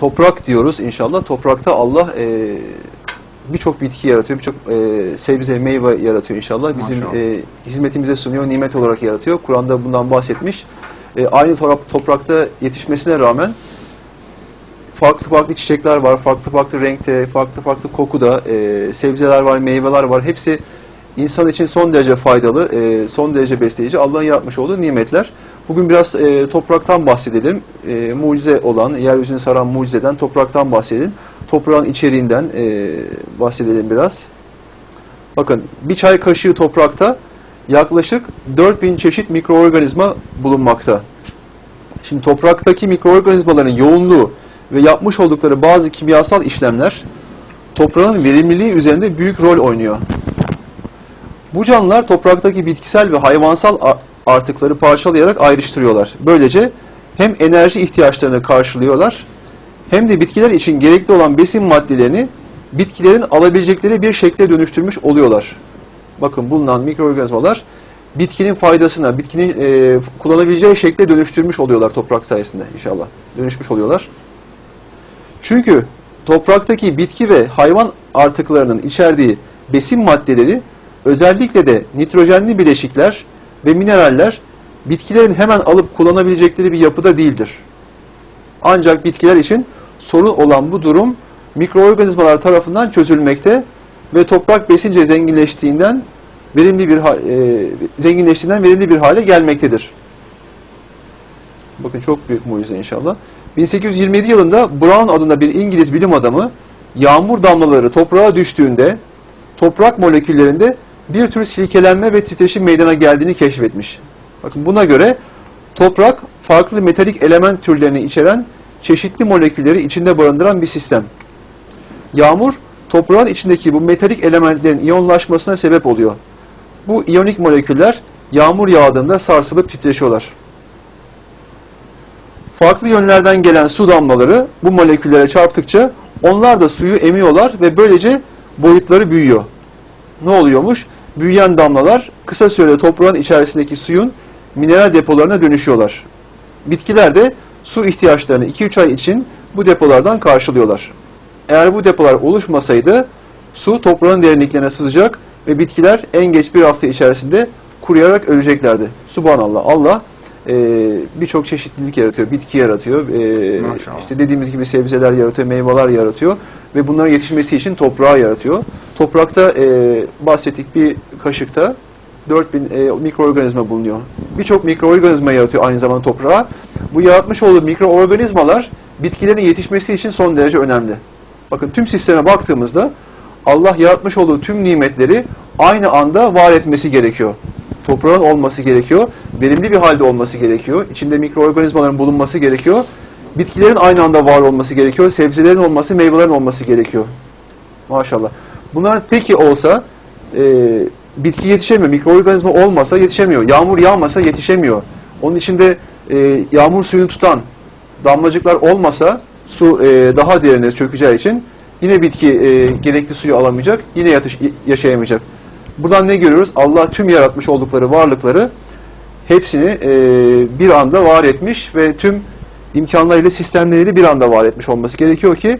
toprak diyoruz inşallah. Toprakta Allah e, birçok bitki yaratıyor, birçok e, sebze, meyve yaratıyor inşallah. Bizim Maşallah. e, hizmetimize sunuyor, nimet olarak yaratıyor. Kur'an'da bundan bahsetmiş. E, aynı toprakta yetişmesine rağmen farklı farklı çiçekler var, farklı farklı renkte, farklı farklı kokuda, e, sebzeler var, meyveler var. Hepsi insan için son derece faydalı, e, son derece besleyici, Allah'ın yaratmış olduğu nimetler. Bugün biraz e, topraktan bahsedelim. E, mucize olan, yeryüzünü saran mucizeden topraktan bahsedelim. Toprağın içeriğinden e, bahsedelim biraz. Bakın bir çay kaşığı toprakta yaklaşık 4000 çeşit mikroorganizma bulunmakta. Şimdi topraktaki mikroorganizmaların yoğunluğu ve yapmış oldukları bazı kimyasal işlemler toprağın verimliliği üzerinde büyük rol oynuyor. Bu canlılar topraktaki bitkisel ve hayvansal artıkları parçalayarak ayrıştırıyorlar. Böylece hem enerji ihtiyaçlarını karşılıyorlar hem de bitkiler için gerekli olan besin maddelerini bitkilerin alabilecekleri bir şekle dönüştürmüş oluyorlar. Bakın bulunan mikroorganizmalar bitkinin faydasına, bitkinin e, kullanabileceği şekle dönüştürmüş oluyorlar toprak sayesinde inşallah. Dönüşmüş oluyorlar. Çünkü topraktaki bitki ve hayvan artıklarının içerdiği besin maddeleri özellikle de nitrojenli bileşikler ve mineraller bitkilerin hemen alıp kullanabilecekleri bir yapıda değildir. Ancak bitkiler için sorun olan bu durum mikroorganizmalar tarafından çözülmekte ve toprak besince zenginleştiğinden verimli bir e, zenginleştiğinden verimli bir hale gelmektedir. Bakın çok büyük mucize inşallah. 1827 yılında Brown adında bir İngiliz bilim adamı yağmur damlaları toprağa düştüğünde toprak moleküllerinde bir tür silkelenme ve titreşim meydana geldiğini keşfetmiş. Bakın buna göre toprak farklı metalik element türlerini içeren çeşitli molekülleri içinde barındıran bir sistem. Yağmur toprağın içindeki bu metalik elementlerin iyonlaşmasına sebep oluyor. Bu iyonik moleküller yağmur yağdığında sarsılıp titreşiyorlar. Farklı yönlerden gelen su damlaları bu moleküllere çarptıkça onlar da suyu emiyorlar ve böylece boyutları büyüyor. Ne oluyormuş? Büyüyen damlalar kısa sürede toprağın içerisindeki suyun mineral depolarına dönüşüyorlar. Bitkiler de su ihtiyaçlarını 2-3 ay için bu depolardan karşılıyorlar. Eğer bu depolar oluşmasaydı su toprağın derinliklerine sızacak ve bitkiler en geç bir hafta içerisinde kuruyarak öleceklerdi. Subhanallah. Allah e, birçok çeşitlilik yaratıyor. Bitki yaratıyor. E, Maşallah. işte dediğimiz gibi sebzeler yaratıyor, meyveler yaratıyor ve bunların yetişmesi için toprağı yaratıyor. Toprakta e, bahsettik bir kaşıkta 4000 e, mikroorganizma bulunuyor. Birçok mikroorganizma yaratıyor aynı zamanda toprağa. Bu yaratmış olduğu mikroorganizmalar bitkilerin yetişmesi için son derece önemli. Bakın tüm sisteme baktığımızda Allah yaratmış olduğu tüm nimetleri aynı anda var etmesi gerekiyor. Toprağın olması gerekiyor. Verimli bir halde olması gerekiyor. İçinde mikroorganizmaların bulunması gerekiyor. Bitkilerin aynı anda var olması gerekiyor. Sebzelerin olması, meyvelerin olması gerekiyor. Maşallah. Bunların teki olsa e, bitki yetişemiyor. Mikroorganizma olmasa yetişemiyor. Yağmur yağmasa yetişemiyor. Onun içinde e, yağmur suyunu tutan damlacıklar olmasa su e, daha derine çökeceği için yine bitki e, gerekli suyu alamayacak, yine yatış, yaşayamayacak. Buradan ne görüyoruz? Allah tüm yaratmış oldukları varlıkları hepsini e, bir anda var etmiş ve tüm imkanlarıyla, sistemleriyle bir anda var etmiş olması gerekiyor ki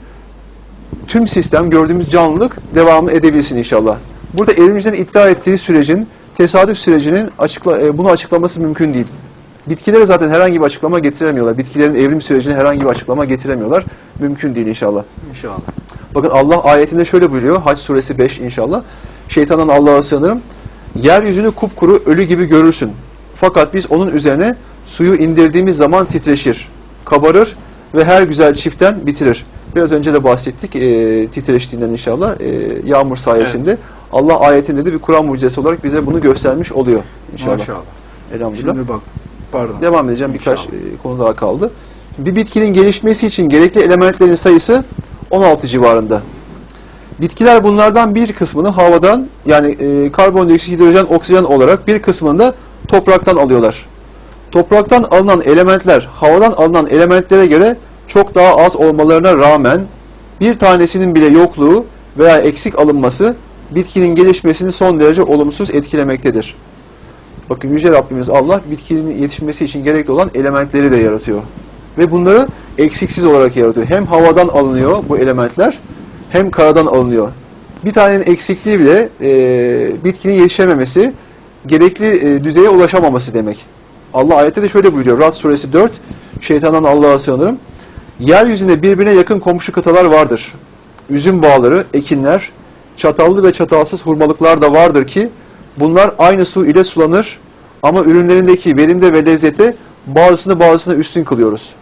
tüm sistem, gördüğümüz canlılık devamlı edebilsin inşallah. Burada elimizden iddia ettiği sürecin, tesadüf sürecinin açıkla, e, bunu açıklaması mümkün değil. Bitkilere zaten herhangi bir açıklama getiremiyorlar. Bitkilerin evrim sürecine herhangi bir açıklama getiremiyorlar. Mümkün değil inşallah. İnşallah. Bakın Allah ayetinde şöyle buyuruyor. Hac suresi 5 inşallah. Şeytandan Allah'a sığınırım. Yeryüzünü kupkuru ölü gibi görürsün. Fakat biz onun üzerine suyu indirdiğimiz zaman titreşir, kabarır ve her güzel çiften bitirir. Biraz önce de bahsettik e, titreştiğinden inşallah e, yağmur sayesinde. Allah ayetinde de bir Kur'an mucizesi olarak bize bunu göstermiş oluyor inşallah. Maşallah. Elhamdülillah. Şimdi bak. Pardon. Devam edeceğim. Birkaç İnşallah. e, konu daha kaldı. Bir bitkinin gelişmesi için gerekli elementlerin sayısı 16 civarında. Bitkiler bunlardan bir kısmını havadan yani e, karbondioksit, hidrojen, oksijen olarak bir kısmını da topraktan alıyorlar. Topraktan alınan elementler havadan alınan elementlere göre çok daha az olmalarına rağmen bir tanesinin bile yokluğu veya eksik alınması bitkinin gelişmesini son derece olumsuz etkilemektedir. Bakın Yüce Rabbimiz Allah bitkinin yetişmesi için gerekli olan elementleri de yaratıyor. Ve bunları eksiksiz olarak yaratıyor. Hem havadan alınıyor bu elementler hem karadan alınıyor. Bir tanenin eksikliği bile e, bitkinin yetişememesi, gerekli e, düzeye ulaşamaması demek. Allah ayette de şöyle buyuruyor. Rad suresi 4. Şeytandan Allah'a sığınırım. Yeryüzünde birbirine yakın komşu kıtalar vardır. Üzüm bağları, ekinler, çatallı ve çatalsız hurmalıklar da vardır ki bunlar aynı su ile sulanır ama ürünlerindeki verimde ve lezzete bazısını bazısına üstün kılıyoruz.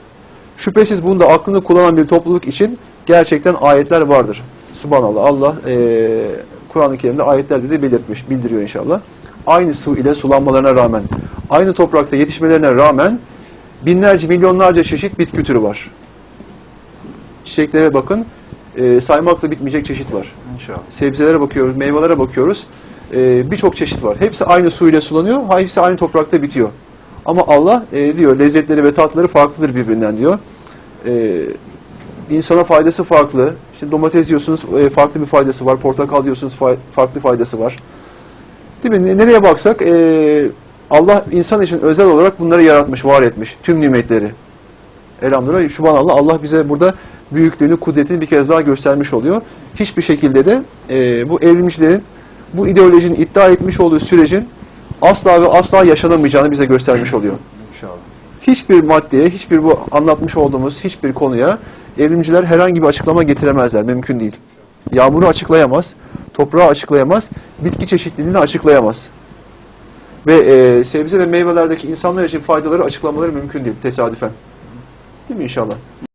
Şüphesiz bunda aklını kullanan bir topluluk için gerçekten ayetler vardır. Subhanallah. Allah eee Kur'an-ı Kerim'de ayetlerde de belirtmiş, bildiriyor inşallah. Aynı su ile sulanmalarına rağmen, aynı toprakta yetişmelerine rağmen binlerce, milyonlarca çeşit bitki türü var. Çiçeklere bakın, eee, saymakla bitmeyecek çeşit var. İnşallah. Sebzelere bakıyoruz, meyvelere bakıyoruz. Eee, Birçok çeşit var. Hepsi aynı su ile sulanıyor, hepsi aynı toprakta bitiyor. Ama Allah eee, diyor lezzetleri ve tatları farklıdır birbirinden diyor. Eee insana faydası farklı. İşte domates yiyorsunuz e, farklı bir faydası var. Portakal yiyorsunuz fa- farklı faydası var. Değil mi? Ne- Nereye baksak e, Allah insan için özel olarak bunları yaratmış, var etmiş. Tüm nimetleri. Elhamdülillah. Subhanallah Allah bize burada büyüklüğünü, kudretini bir kez daha göstermiş oluyor. Hiçbir şekilde de e, bu evrimcilerin bu ideolojinin iddia etmiş olduğu sürecin asla ve asla yaşanamayacağını bize göstermiş oluyor İnşallah. hiçbir maddeye, hiçbir bu anlatmış olduğumuz hiçbir konuya evrimciler herhangi bir açıklama getiremezler. Mümkün değil. Yağmuru açıklayamaz, toprağı açıklayamaz, bitki çeşitliliğini açıklayamaz. Ve e, sebze ve meyvelerdeki insanlar için faydaları açıklamaları mümkün değil tesadüfen. Değil mi inşallah?